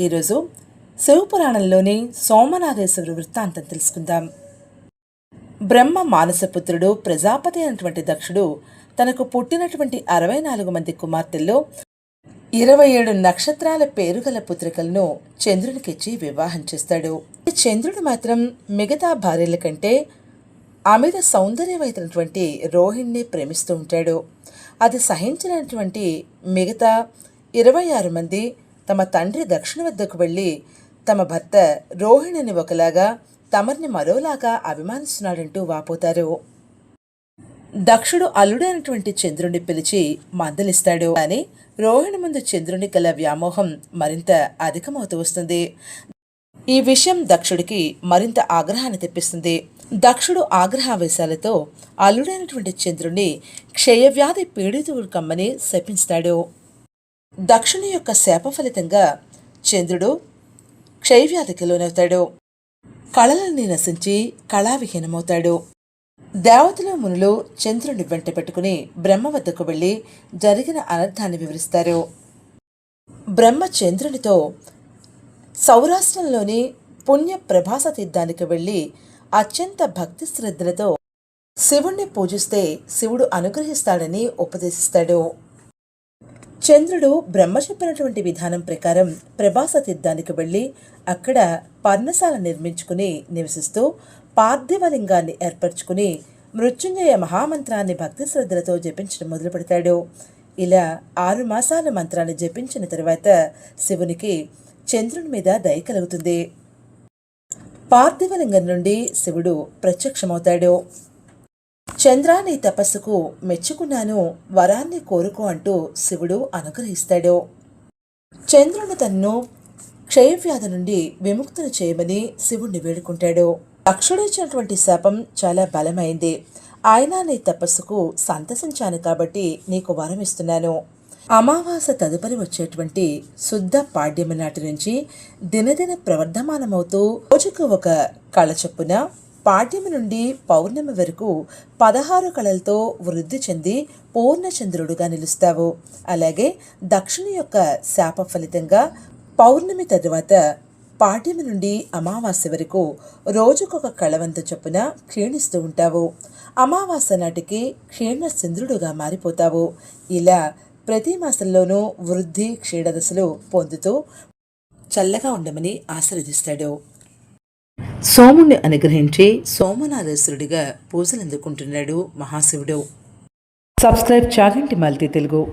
ఈరోజు శివపురాణంలోని సోమనాగేశ్వర వృత్తాంతం తెలుసుకుందాం. బ్రహ్మ మానసపుత్రుడు ప్రజాపతి అయినటువంటి దక్షుడు తనకు పుట్టినటువంటి అరవై నాలుగు మంది కుమార్తెల్లో ఇరవై ఏడు నక్షత్రాల పేరుగల పుత్రికలను చంద్రునికిచ్చి వివాహం చేస్తాడు. చంద్రుడు మాత్రం మిగతా భార్యల కంటే అమిత సౌందర్యమైనటువంటి రోహిణ్ణి ప్రేమిస్తూ ఉంటాడు. అది సహించినటువంటి మిగతా ఇరవై ఆరు మంది తమ తండ్రి దక్షిణ వద్దకు వెళ్ళి తమ భర్త రోహిణిని ఒకలాగా తమర్ని మరోలాగా అభిమానిస్తున్నాడంటూ వాపోతారు. దక్షుడు అల్లుడైనటువంటి చంద్రుణ్ణి పిలిచి మందలిస్తాడు. కానీ రోహిణి ముందు చంద్రుని గల వ్యామోహం మరింత అధికమవుతూ వస్తుంది. ఈ విషయం దక్షుడికి మరింత ఆగ్రహాన్ని తెప్పిస్తుంది. దక్షుడు ఆగ్రహావేశాలతో అల్లుడైనటువంటి చంద్రుణ్ణి క్షయవ్యాధి పీడితుడు కమ్మని శపింస్తాడు దక్షుని యొక్క శాప ఫలితంగా చంద్రుడు క్షయవ్యాధికి లోనవుతాడు కళలన్నీ నశించి కళావిహీనమవుతాడు. దేవతలు మునులు చంద్రుని వెంట పెట్టుకుని బ్రహ్మ వద్దకు వెళ్ళి జరిగిన అనర్థాన్ని వివరిస్తారు. బ్రహ్మ చంద్రునితో సౌరాష్ట్రంలోని పుణ్య ప్రభాస తీర్థానికి వెళ్ళి అత్యంత భక్తి శ్రద్ధలతో శివుణ్ణి పూజిస్తే శివుడు అనుగ్రహిస్తాడని ఉపదేశిస్తాడు. చంద్రుడు బ్రహ్మ చెప్పినటువంటి విధానం ప్రకారం ప్రభాస తీర్థానికి వెళ్ళి అక్కడ పర్ణశాల నిర్మించుకుని నివసిస్తూ పార్థివలింగాన్ని ఏర్పరచుకుని మృత్యుంజయ మహామంత్రాన్ని భక్తి శ్రద్ధలతో జపించడం మొదలు పెడతాడు ఇలా ఆరు మాసాల మంత్రాన్ని జపించిన తర్వాత శివునికి చంద్రుని మీద దయ కలుగుతుంది. పార్థివలింగం నుండి శివుడు ప్రత్యక్షమవుతాడు. చంద్ర నీ తపస్సుకు మెచ్చుకున్నాను వరాన్ని కోరుకో అంటూ శివుడు అనుగ్రహిస్తాడు. చంద్రుడు తన్ను క్షయవ్యాధి నుండి విముక్తులు చేయమని శివుణ్ణి వేడుకుంటాడు. అక్షుడిచ్చినటువంటి శాపం చాలా బలమైంది. ఆయన నీ తపస్సుకు సంతసించాను కాబట్టి నీకు వరం ఇస్తున్నాను. అమావాస తదుపరి వచ్చేటువంటి శుద్ధ పాడ్యమి నాటి నుంచి దినదిన ప్రవర్ధమానమవుతూ రోజుకు ఒక కళ చొప్పున పాడ్యమి నుండి పౌర్ణమి వరకు పదహారు కళలతో వృద్ధి చెంది పూర్ణచంద్రుడుగా నిలుస్తావు. అలాగే దక్షిణి యొక్క శాప ఫలితంగా పౌర్ణమి తరువాత పాడ్యమి నుండి అమావాస్య వరకు రోజుకొక కళవంత చొప్పున క్షీణిస్తూ ఉంటావు. అమావాస్య నాటికి క్షీణ చంద్రుడుగా మారిపోతావు. ఇలా ప్రతి మాసంలోనూ వృద్ధి క్షీణదశలు పొందుతూ చల్లగా ఉండమని ఆశీర్వదిస్తాడు. సోముణ్ణి అనుగ్రహించి సోమనాథేశ్వరుడిగా పూజలు అందుకుంటున్నాడు మహాశివుడు. Subscribe Chaganti multi Telugu.